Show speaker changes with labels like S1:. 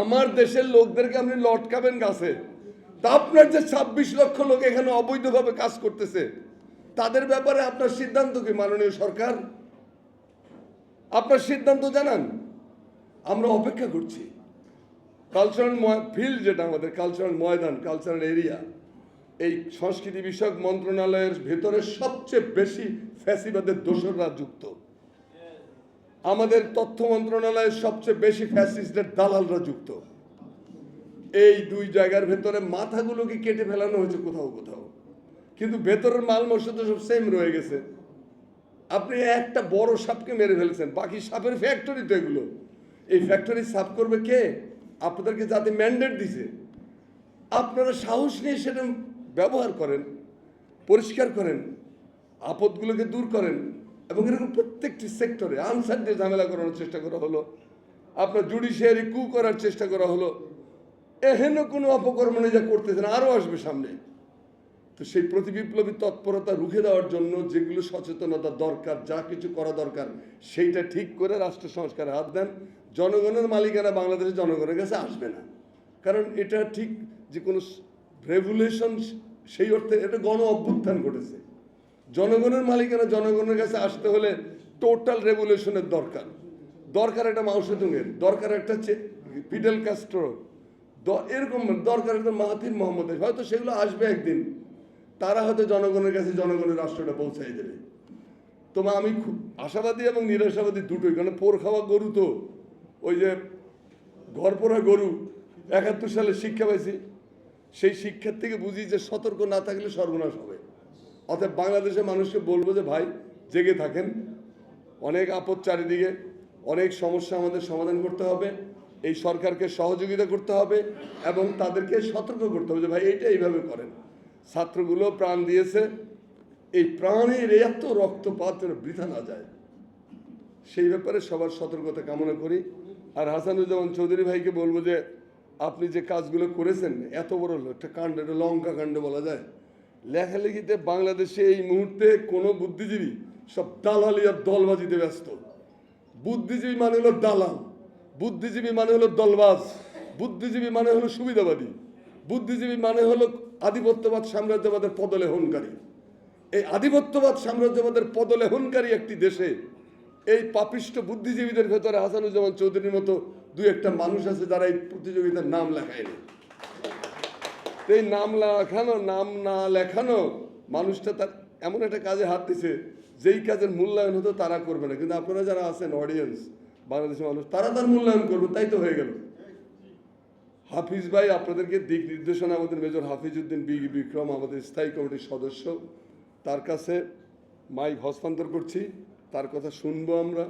S1: আমার দেশের লোকদেরকে আপনি লটকাবেন গাছে। তা আপনার যে ছাব্বিশ লক্ষ লোক এখানে অবৈধভাবে কাজ করতেছে, তাদের ব্যাপারে আপনার সিদ্ধান্ত কি, মাননীয় সরকার? আপনার সিদ্ধান্ত জানান। আমরা অপেক্ষা করছি। কালচারাল ফিল্ড যেটা আমাদের কালচারাল ময়দান কালচারাল এরিয়া এই সংস্কৃতি বিষয়ক মন্ত্রণালয়ের ভেতরে সবচেয়ে বেশি ফ্যাসিবাদের দোসররা যুক্ত। আমাদের তথ্য মন্ত্রণালয়ের সবচেয়ে বেশি ফ্যাসিস্টের দালালরা যুক্ত। এই দুই জায়গার ভেতরে মাথাগুলোকে কেটে ফেলানো হয়েছে কোথাও কোথাও। কিন্তু ভেতরের মাল মশলা তো সব সেম রয়ে গেছে। আপনি একটা বড় সাপকে মেরে ফেলেছেন, বাকি সাপের ফ্যাক্টরি তো এগুলো। এই ফ্যাক্টরি সাফ করবে কে? আপনাদেরকে যাতে ম্যান্ডেট দিছে। আপনারা সাহস নিয়ে সেটা ব্যবহার করেন, পরিষ্কার করেন, আপদগুলোকে দূর করেন। এবং এরকম প্রত্যেকটি সেক্টরে আনসার দিয়ে ঝামেলা করানোর চেষ্টা করা হলো। আপনার জুডিশিয়ারি কু করার চেষ্টা করা হলো। এহেন কোনো অপকর্ম যা করতেছেন আরও আসবে সামনে। তো সেই প্রতিবিপ্লবী তৎপরতা রুখে দেওয়ার জন্য যেগুলো সচেতনতা দরকার, যা কিছু করা দরকার, সেইটা ঠিক করে রাষ্ট্র সংস্কারে হাত দেন। জনগণের মালিকানা বাংলাদেশের জনগণের কাছে আসবে না। কারণ এটা ঠিক যে কোনো রেভুলেশন সেই অর্থে এটা গণ অভ্যুত্থান ঘটেছে। জনগণের মালিকানা জনগণের কাছে আসতে হলে টোটাল রেভুলেশনের দরকার। দরকার একটা মাউসেতুংয়ের দরকার একটা পিডেল কাস্ট্রো এরকম দরকার একটা মাহাতির মোহাম্মদের হয়তো সেগুলো আসবে একদিন। তারা হয়তো জনগণের কাছে জনগণের রাষ্ট্রটা পৌঁছাই দেবে। তোমা আমি খুব আশাবাদী এবং নিরাশাবাদী দুটোই কারণ পোর খাওয়া গরু তো, ওই যে ঘর পোড়া গরু, একাত্তর সালে শিক্ষা পাইছি। সেই শিক্ষার থেকে বুঝি যে সতর্ক না থাকলে সর্বনাশ হবে। অতএব বাংলাদেশের মানুষকে বলব যে ভাই, জেগে থাকেন। অনেক আপদ চারিদিকে, অনেক সমস্যা আমাদের সমাধান করতে হবে। এই সরকারকে সহযোগিতা করতে হবে এবং তাদেরকে সতর্ক করতে হবে যে ভাই, এইটা এইভাবে করেন। ছাত্রগুলো প্রাণ দিয়েছে। এই প্রাণের এত রক্তপাত যেন বৃথা না যায়। সেই ব্যাপারে সবার সতর্কতা কামনা করি। আর হাসানুজ্জামান চৌধুরী ভাইকে বলব যে, আপনি যে কাজগুলো করেছেন, এত বড় একটা কাণ্ড, এটা লঙ্কা কাণ্ড বলা যায়। লেখালেখিতে বাংলাদেশে এই মুহূর্তে কোনো বুদ্ধিজীবী, সব দালালি আর দলবাজিতে ব্যস্ত। বুদ্ধিজীবী মানে হলো দালাল, বুদ্ধিজীবী মানে হলো দলবাজ, বুদ্ধিজীবী মানে হলো সুবিধাবাদী, বুদ্ধিজীবী মানে হলো আধিপত্যবাদ সাম্রাজ্যবাদের পদলেহনকারী এই আধিপত্যবাদ সাম্রাজ্যবাদের পদলেহনকারী একটি দেশে এই পাপিষ্ট বুদ্ধিজীবীদের ভেতরে হাসানুজ্জামান চৌধুরীর মতো দুই একটা মানুষ আছে যারা এই প্রতিযোগিতার নাম লেখায়নি। এই নাম লেখানো, নাম না লেখানো, মানুষটা তার এমন একটা কাজে হাত দিছে, যেই কাজের মূল্যায়ন হতো তারা করবে না। কিন্তু আপনারা যারা আছেন অডিয়েন্স বাংলাদেশের মানুষ, তারা তার মূল্যায়ন করবে, তাই তো হয়ে গেল। হাফিজ ভাই, আপনাদেরকে দিক নির্দেশনা আমাদের মেজর হাফিজ উদ্দিন বি বিক্রম, আমাদের স্থায়ী কমিটির সদস্য। তার কাছে মাইক হস্তান্তর করছি, তার কথা শুনব আমরা।